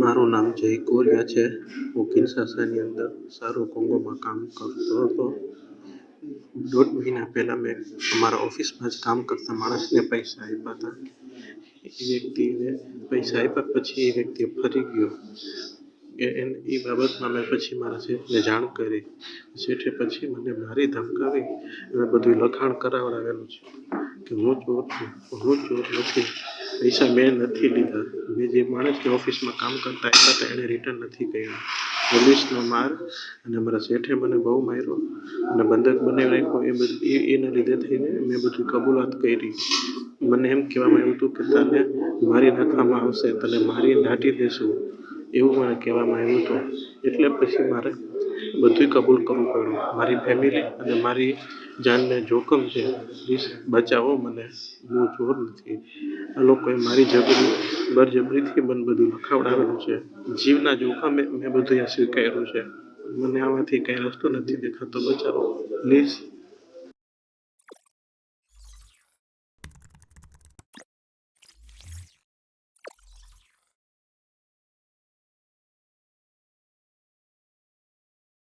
મારું નામ જય કોરિયા છે. હું કિન્સાસાની અંદર સારું કોંગોમાં કામ કરતો હતો. દોઢ મહિના પહેલાં મેં અમારા ઓફિસમાં જ કામ કરતા માણસને પૈસા આપ્યા હતા. એ વ્યક્તિને પૈસા આપ્યા પછી એ વ્યક્તિ ફરી ગયો. એને એ બાબતમાં મેં પછી મારા શેઠને જાણ કરી. શેઠે પછી મને મારી ધમકાવી અને બધું લખાણ કરાવડાવેલું છે કે હું ચોર છું હું ચોર નથી. પૈસા મેં નથી લીધા. મેં જે માણસની ઓફિસમાં કામ કરતા હતા, એણે રિટર્ન નથી કર્યા. પોલીસનો માર અને મારા શેઠે મને બહુ માર્યો અને બંધક બનાવી રાખ્યો એ બધું એના લીધે થઈને મેં બધું કબૂલાત કરી. મને એમ કહેવામાં આવ્યું હતું કે તને મારી નાખવામાં આવશે, તને મારી દાટી દેશું. એવું મને કહેવામાં આવ્યું હતું. એટલે પછી મારે બધુંય કબૂલ કરવું પડ્યું. મારી ફેમિલી અને મારી જાનને જોખમ છે, પ્લીઝ બચાવો મને. હું ચોર નથી. આ લોકોએ મારી જબરી, બરજબરીથી મને બધું લખાવડાવેલું છે. જીવના જોખમે મેં બધું આ સ્વીકાર્યું છે. મને આમાંથી કંઈ રસ્તો નથી દેખાતો. બચાવો. પ્લીઝ.